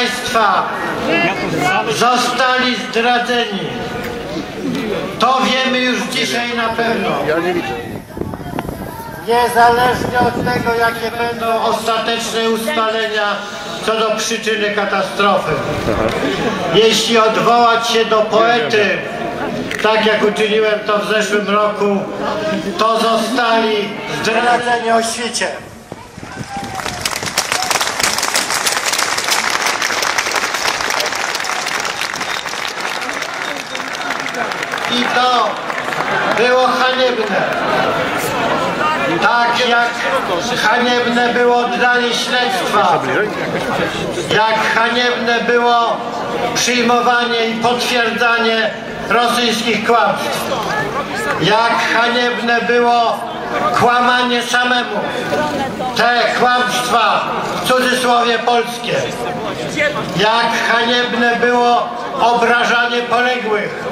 Państwa zostali zdradzeni. To wiemy już dzisiaj na pewno. Niezależnie od tego, jakie będą ostateczne ustalenia co do przyczyny katastrofy. Jeśli odwołać się do poety, tak jak uczyniłem to w zeszłym roku, to zostali zdradzeni o świcie. To było haniebne. Tak jak haniebne było oddanie śledztwa, jak haniebne było przyjmowanie i potwierdzanie rosyjskich kłamstw, jak haniebne było kłamanie samemu. Te kłamstwa, w cudzysłowie polskie, jak haniebne było obrażanie poległych,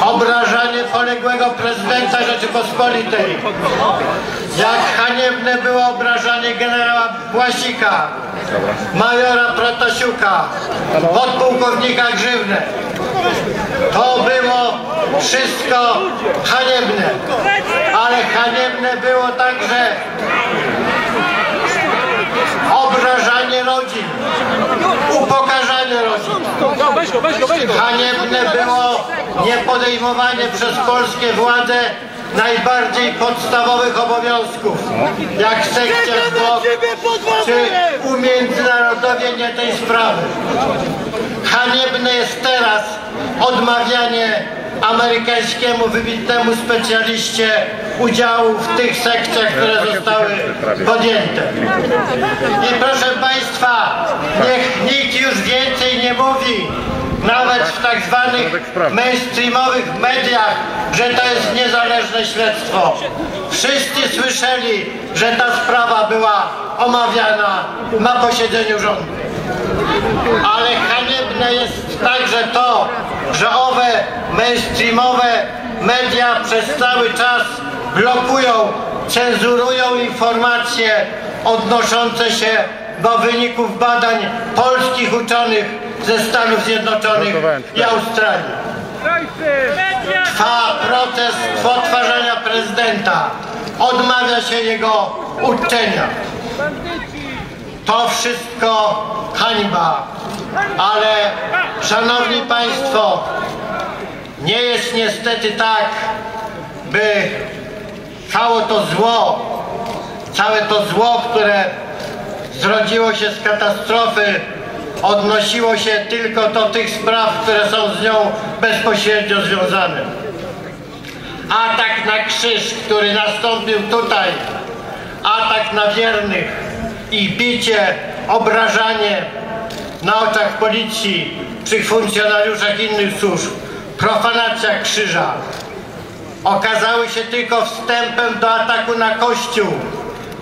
obrażanie poległego prezydenta Rzeczypospolitej, jak haniebne było obrażanie generała Błasika, majora Protasiuka, podpułkownika Grzywny. To było wszystko haniebne, ale haniebne było także obrażanie rodzin, upokarzanie rodzin. Go! Haniebne było niepodejmowanie przez polskie władze najbardziej podstawowych obowiązków, jak sekcja zwłok czy umiędzynarodowienie tej sprawy. Haniebne jest teraz odmawianie amerykańskiemu wybitnemu specjaliście udziału w tych sekcjach, które zostały podjęte. I proszę Państwa, niech nikt już więcej nie mówi, nawet w tak zwanych mainstreamowych mediach, że to jest niezależne śledztwo. Wszyscy słyszeli, że ta sprawa była omawiana na posiedzeniu rządu. Ale haniebne jest także to, że owe mainstreamowe media przez cały czas blokują, cenzurują informacje odnoszące się do wyników badań polskich uczonych ze Stanów Zjednoczonych i Australii. Trwa proces potwarzania prezydenta. Odmawia się jego uczczenia. To wszystko hańba. Ale szanowni państwo, nie jest niestety tak, by całe to zło, całe to zło, które zrodziło się z katastrofy, odnosiło się tylko do tych spraw, które są z nią bezpośrednio związane. Atak na krzyż, który nastąpił tutaj, atak na wiernych i bicie, obrażanie na oczach policji, czy funkcjonariuszach innych służb, profanacja krzyża, okazały się tylko wstępem do ataku na Kościół,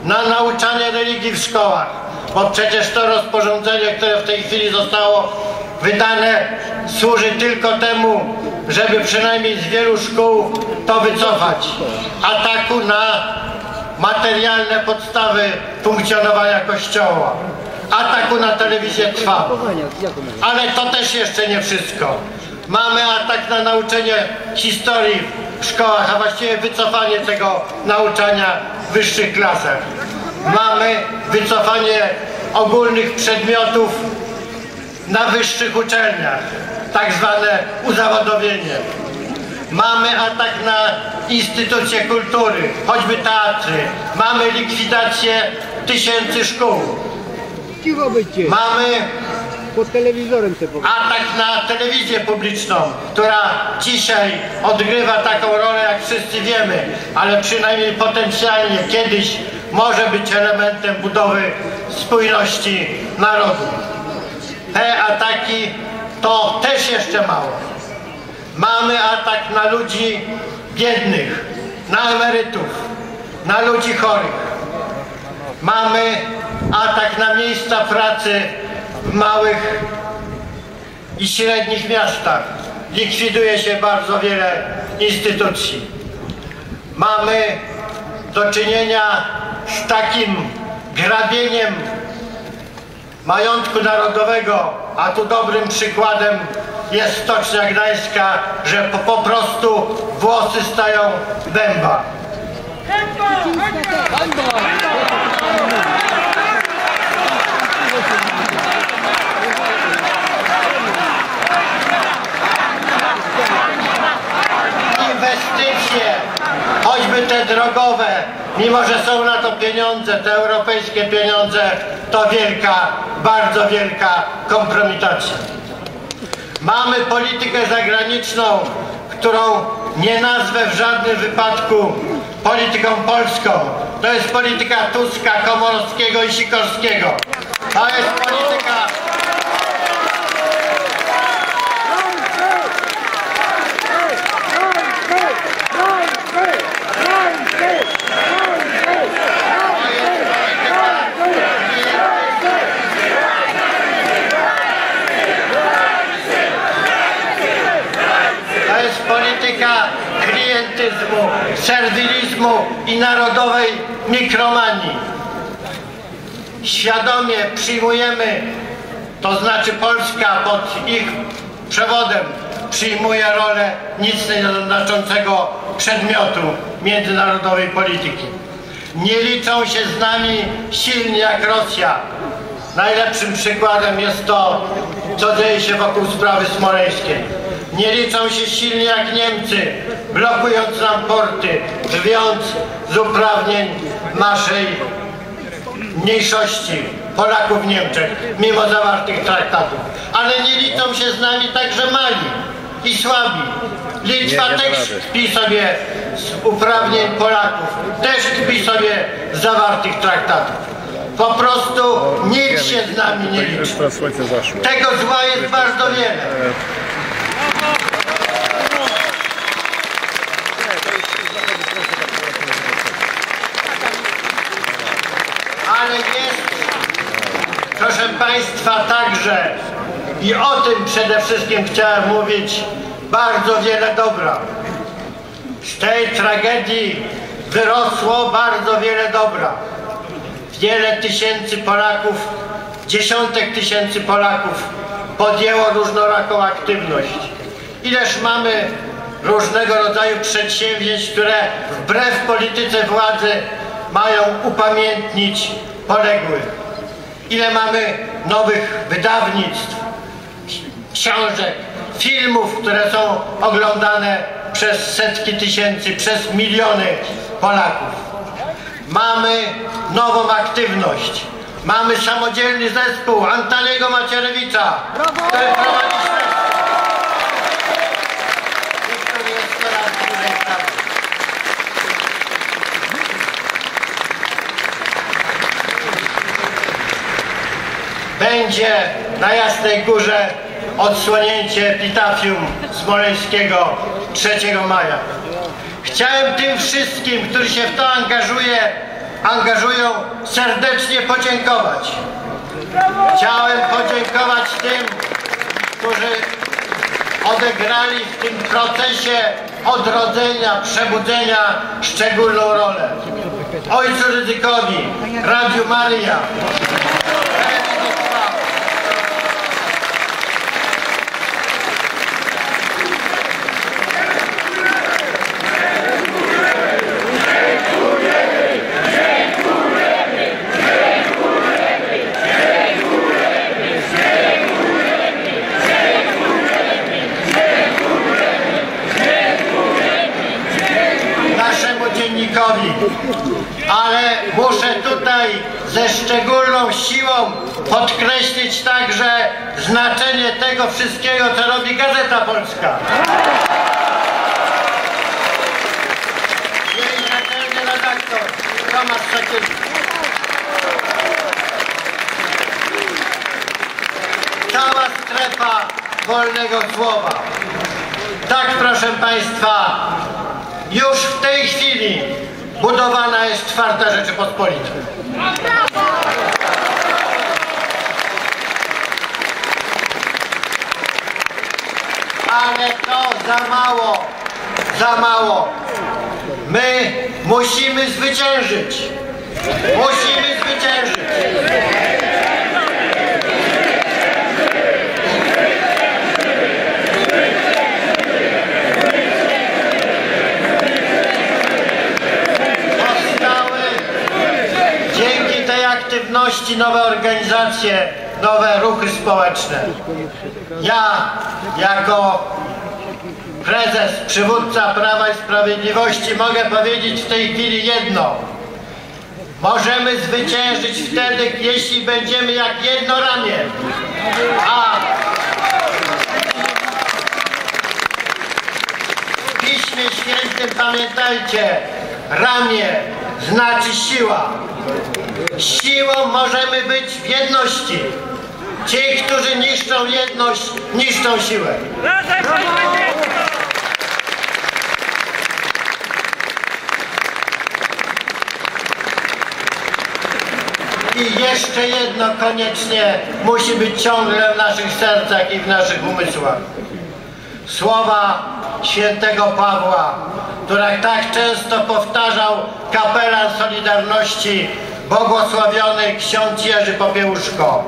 na nauczanie religii w szkołach, bo przecież to rozporządzenie, które w tej chwili zostało wydane, służy tylko temu, żeby przynajmniej z wielu szkół to wycofać. Ataku na materialne podstawy funkcjonowania Kościoła. Ataku na telewizję trwa. Ale to też jeszcze nie wszystko. Mamy atak na nauczenie historii szkołach, a właściwie wycofanie tego nauczania w wyższych klasach. Mamy wycofanie ogólnych przedmiotów na wyższych uczelniach, tak zwane uzawodowienie. Mamy atak na instytucje kultury, choćby teatry. Mamy likwidację tysięcy szkół. Mamy pod telewizorem te pogadać. atak na telewizję publiczną, która dzisiaj odgrywa taką rolę, jak wszyscy wiemy, ale przynajmniej potencjalnie kiedyś może być elementem budowy spójności narodu. Te ataki to też jeszcze mało. Mamy atak na ludzi biednych, na emerytów, na ludzi chorych. Mamy atak na miejsca pracy w małych i średnich miastach. Likwiduje się bardzo wiele instytucji. Mamy do czynienia z takim grabieniem majątku narodowego, a tu dobrym przykładem jest Stocznia Gdańska, że po, po prostu włosy stają dęba. Inwestycje, choćby te drogowe, mimo że są na to pieniądze, te europejskie pieniądze, to wielka, bardzo wielka kompromitacja. Mamy politykę zagraniczną, którą nie nazwę w żadnym wypadku polityką polską. To jest polityka Tuska, Komorowskiego i Sikorskiego. To jest polityka... serwilizmu i narodowej mikromanii. Świadomie przyjmujemy, to znaczy Polska pod ich przewodem przyjmuje rolę nic nieznaczącego przedmiotu międzynarodowej polityki. Nie liczą się z nami silni jak Rosja. Najlepszym przykładem jest to, co dzieje się wokół sprawy smoleńskiej. Nie liczą się silni jak Niemcy, blokując nam porty, drwiąc z uprawnień naszej mniejszości Polaków w Niemczech, mimo zawartych traktatów. Ale nie liczą się z nami także mali i słabi. Litwa też kpi sobie z uprawnień Polaków, też kpi sobie z zawartych traktatów. Po prostu nic się z nami nie liczy. Tego zła jest bardzo wiele. Ale jest, proszę Państwa, także i o tym przede wszystkim chciałem mówić bardzo wiele dobra. Z tej tragedii wyrosło bardzo wiele dobra. Wiele tysięcy Polaków, dziesiątek tysięcy Polaków podjęło różnoraką aktywność. Ileż mamy różnego rodzaju przedsięwzięć, które wbrew polityce władzy mają upamiętnić poległych. Ile mamy nowych wydawnictw, książek, filmów, które są oglądane przez setki tysięcy, przez miliony Polaków. Mamy nową aktywność. Mamy samodzielny zespół Antoniego Macierewicza, który prowadzi śledztwo. I który jest coraz bliżej prawdy. Będzie na Jasnej Górze odsłonięcie epitafium Smoleńskiego 3 maja. Chciałem tym wszystkim, którzy się w to angażuje, angażują, serdecznie podziękować. Chciałem podziękować tym, którzy odegrali w tym procesie odrodzenia, przebudzenia szczególną rolę. Ojcu Ryzykowi, Radiu Maria, ze szczególną siłą podkreślić także znaczenie tego wszystkiego, co robi Gazeta Polska. Jej naczelny redaktor Tomasz Szakiewicz. Cała strefa wolnego słowa. Tak, proszę Państwa, już w tej chwili budowana jest czwarta Rzeczypospolita. Ale to za mało, za mało. My musimy zwyciężyć. Musimy zwyciężyć. Nowe organizacje, nowe ruchy społeczne. Ja jako prezes, przywódca Prawa i Sprawiedliwości mogę powiedzieć w tej chwili jedno. Możemy zwyciężyć wtedy, jeśli będziemy jak jedno ramię. A w Piśmie Świętym pamiętajcie, ramię znaczy siła. Siłą możemy być w jedności. Ci, którzy niszczą jedność, niszczą siłę. I jeszcze jedno koniecznie musi być ciągle w naszych sercach i w naszych umysłach. Słowa świętego Pawła, które tak często powtarzał kapelan Solidarności, błogosławiony ksiądz Jerzy Popiełuszko.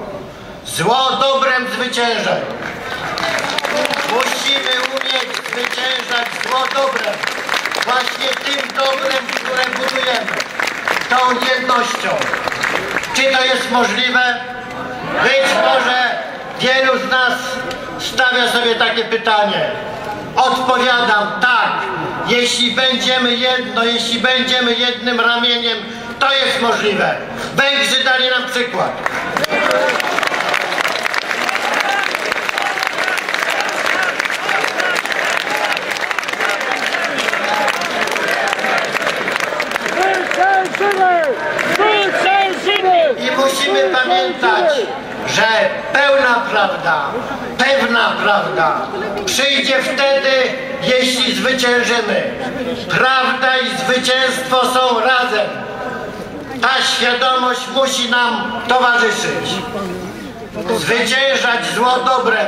Zło dobrem zwyciężaj. Musimy umieć zwyciężać zło dobrem. Właśnie tym dobrem, które budujemy. Tą jednością. Czy to jest możliwe? Być może wielu z nas stawia sobie takie pytanie. Odpowiadam tak, jeśli będziemy jedno, jeśli będziemy jednym ramieniem, to jest możliwe. Węgrzy dali nam przykład. I musimy pamiętać, że pełna prawda, pewna prawda przyjdzie wtedy, jeśli zwyciężymy. Prawda i zwycięstwo są razem. Ta świadomość musi nam towarzyszyć. Zwyciężać zło dobrem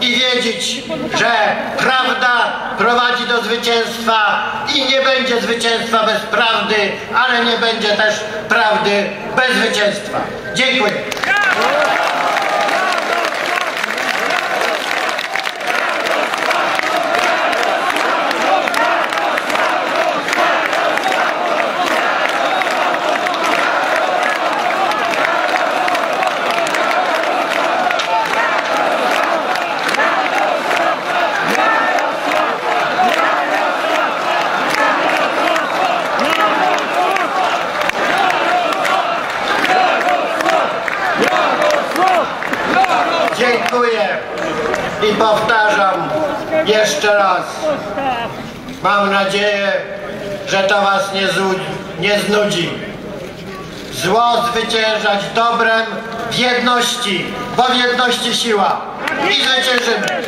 i wiedzieć, że prawda prowadzi do zwycięstwa i nie będzie zwycięstwa bez prawdy, ale nie będzie też prawdy bez zwycięstwa. Dziękuję. Dziękuję i powtarzam jeszcze raz. Mam nadzieję, że to Was nie, nie znudzi. Zło zwyciężać dobrem w jedności, bo w jedności siła. I zwyciężymy.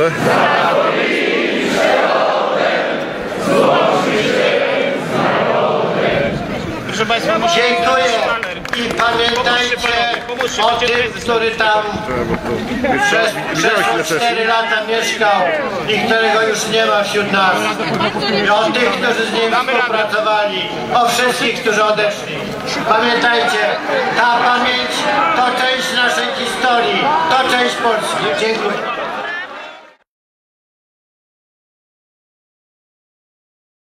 Dobrze? Proszę Państwa. Dziękuję i pamiętajcie o tym, który tam przez, przez 4 lata mieszkał i którego już nie ma wśród nas. I o tych, którzy z nim współpracowali, o wszystkich, którzy odeszli. Pamiętajcie, ta pamięć to część naszej historii, to część Polski. Dziękuję.